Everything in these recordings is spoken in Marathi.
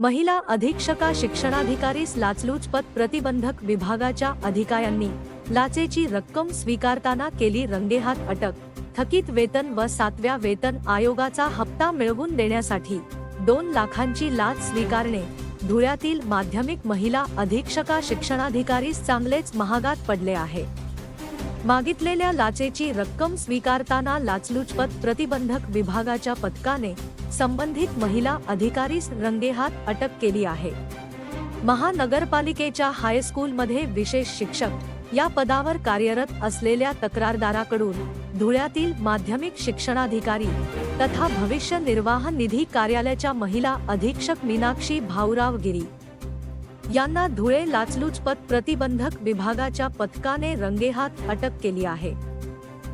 महिला अधीक्षका शिक्षणाधिकारीस लाचलुचपत प्रतिबंधक विभागाच्या अधिकाऱ्यांनी लाचेची रक्कम स्वीकारताना केली रंगेहात अटक. थकीत वेतन व सातव्या वेतन आयोगाचा हप्ता मिळवून देण्यासाठी दोन लाखांची लाच स्वीकारणे. धुळ्यातील माध्यमिक महिला अधीक्षका शिक्षणाधिकारीस चांगलेच महागात पडले आहे. मागितलेल्या लाचेची रक्कम स्वीकारताना लाचलुचपत प्रतिबंधक विभागाच्या पथकाने संबंधित महिला अधिकारीस रंगेहात अटक केली आहे. महानगरपालिकेच्या हायस्कूलमध्ये विशेष शिक्षक या पदावर कार्यरत असलेल्या तक्रारदाराकडून धुळ्यातील माध्यमिक शिक्षणाधिकारी तथा भविष्य निर्वाह निधी कार्यालयाच्या महिला अधीक्षक मीनाक्षी भाऊराव गिरी यांना धुळे लाचलुचपत प्रतिबंधक विभागाच्या पथकाने रंगेहात अटक केली आहे.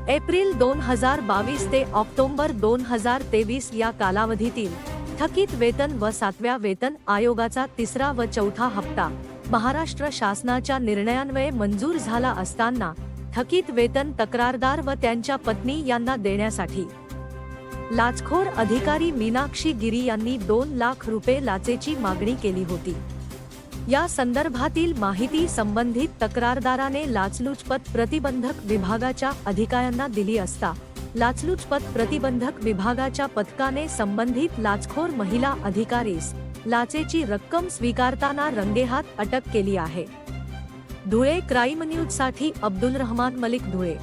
एप्रिल दोन हजार बावीस ते ऑक्टोंबर दोन हजार तेवीस या कालावधीतील थकीत वेतन व सातव्या वेतन आयोगाचा तिसरा व चौथा हप्ता महाराष्ट्र शासनाच्या निर्णयान्वये मंजूर झाला असताना थकीत वेतन तक्रारदार व त्यांच्या पत्नी यांना देण्यासाठी लाचखोर अधिकारी मीनाक्षी गिरी यांनी दोन लाख रुपये लाचेची मागणी केली होती. या संदर्भातील माहिती संबंधित तक्रारदाराने लाचलुचपत प्रतिबंधक विभागाच्या अधिकाऱ्यांना दिली असता लाचलुचपत प्रतिबंधक विभागाच्या पथकाने संबंधित लाचखोर महिला अधिकारीस लाचेची रक्कम स्वीकारताना रंगेहात अटक केली आहे. धुळे क्राईम न्यूजसाठी अब्दुल रहमान मलिक धुळे.